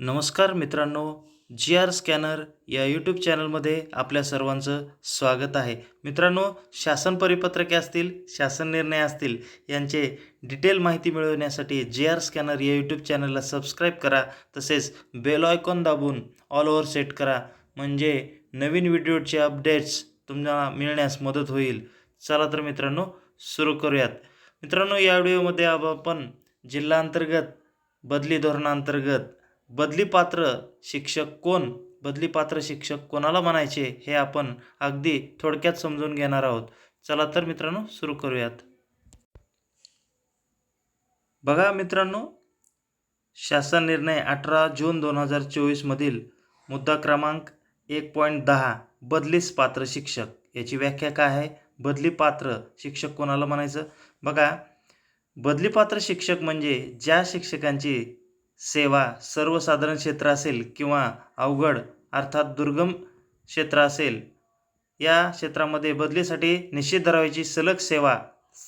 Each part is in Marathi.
नमस्कार मित्रांनो जी आर स्कॅनर या यूट्यूब चॅनलमध्ये आपल्या सर्वांचं स्वागत आहे. मित्रांनो शासन परिपत्रके असतील शासन निर्णय असतील यांचे डिटेल माहिती मिळवण्यासाठी जी आर स्कॅनर या यूट्यूब चॅनलला सबस्क्राईब करा. तसेच बेल आयकॉन दाबून ऑल ओव्हर सेट करा. म्हणजे नवीन व्हिडिओचे अपडेट्स तुम्हाला मिळण्यास मदत होईल. चला तर मित्रांनो सुरू करूयात. मित्रांनो या व्हिडिओमध्ये अब आपण जिल्हांतर्गत बदली धोरणांतर्गत बदली पात्र शिक्षक कोण? बदली पात्र शिक्षक कोणाला म्हणायचे? हे आपण अगदी थोडक्यात समजून घेणार आहोत. चला तर मित्रांनो सुरू करूयात. बघा मित्रांनो शासन निर्णय अठरा जून दोन हजार चोवीसमधील मुद्दा क्रमांक एक पॉईंट दहा बदलीस पात्र शिक्षक. याची व्याख्या काय आहे? बदली पात्र शिक्षक कोणाला म्हणायचं? बघा बदलीपात्र शिक्षक म्हणजे ज्या शिक्षकांची सेवा सर्वसाधारण क्षेत्र असेल किंवा अवघड अर्थात दुर्गम क्षेत्र असेल या क्षेत्रामध्ये बदलीसाठी निश्चित धरावयाची सलग सेवा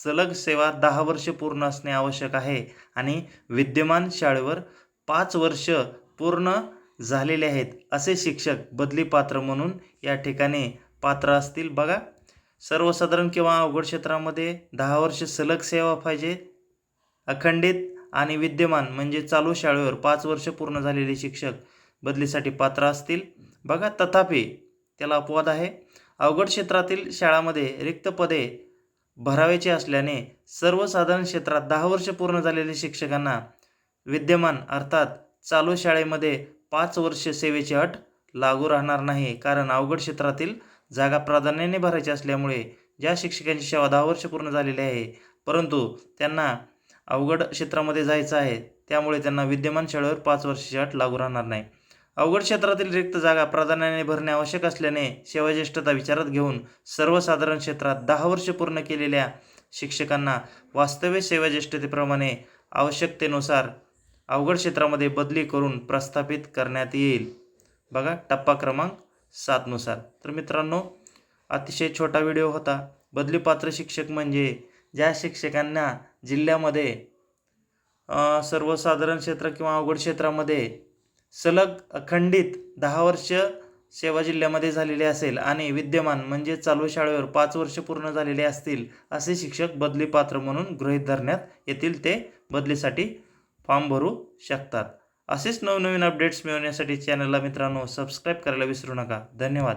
सलग सेवा दहा वर्ष पूर्ण असणे आवश्यक आहे आणि विद्यमान शाळेवर पाच वर्ष पूर्ण झालेले आहेत असे शिक्षक बदली पात्र म्हणून या ठिकाणी पात्र असतील बघा. सर्वसाधारण किंवा अवघड क्षेत्रामध्ये दहा वर्ष सलग सेवा पाहिजे अखंडित आणि विद्यमान म्हणजे चालू शाळेवर पाच वर्ष पूर्ण झालेले शिक्षक बदलीसाठी पात्र असतील. बघा तथापि त्याला अपवाद आहे. अवघड क्षेत्रातील शाळामध्ये रिक्त पदे भरावेचे असल्याने सर्वसाधारण क्षेत्रात दहा वर्ष पूर्ण झालेल्या शिक्षकांना विद्यमान अर्थात चालू शाळेमध्ये पाच वर्ष सेवेची अट लागू राहणार नाही कारण अवघड क्षेत्रातील जागा प्राधान्याने भरायची असल्यामुळे ज्या शिक्षकांची सेवा दहा वर्ष पूर्ण झालेली आहे परंतु त्यांना अवघड क्षेत्रामध्ये जायचं आहे. त्यामुळे त्यांना विद्यमान शाळेवर पाच वर्षाची अट लागू राहणार नाही. अवघड क्षेत्रातील रिक्त जागा प्राधान्याने भरणे आवश्यक असल्याने सेवाज्येष्ठता विचारात घेऊन सर्वसाधारण क्षेत्रात दहा वर्ष पूर्ण केलेल्या शिक्षकांना वास्तव्य सेवाज्येष्ठतेप्रमाणे आवश्यकतेनुसार अवघड क्षेत्रामध्ये बदली करून प्रस्थापित करण्यात येईल. बघा टप्पा क्रमांक सातनुसार. तर मित्रांनो अतिशय छोटा व्हिडिओ होता. बदली पात्र शिक्षक म्हणजे ज्या शिक्षकांना जिल्ह्यामध्ये सर्वसाधारण क्षेत्र किंवा अवघड क्षेत्रामध्ये सलग अखंडित दहा वर्ष सेवा जिल्ह्यामध्ये झालेले असेल आणि विद्यमान म्हणजे चालू शाळेवर पाच वर्ष पूर्ण झालेले असतील असे शिक्षक बदली पात्र म्हणून गृहीत धरण्यात येतील ते बदलीसाठी फॉर्म भरू शकतात. असेच नवनवीन अपडेट्स मिळवण्यासाठी चॅनलला मित्रांनो सबस्क्राईब करायला विसरू नका. धन्यवाद.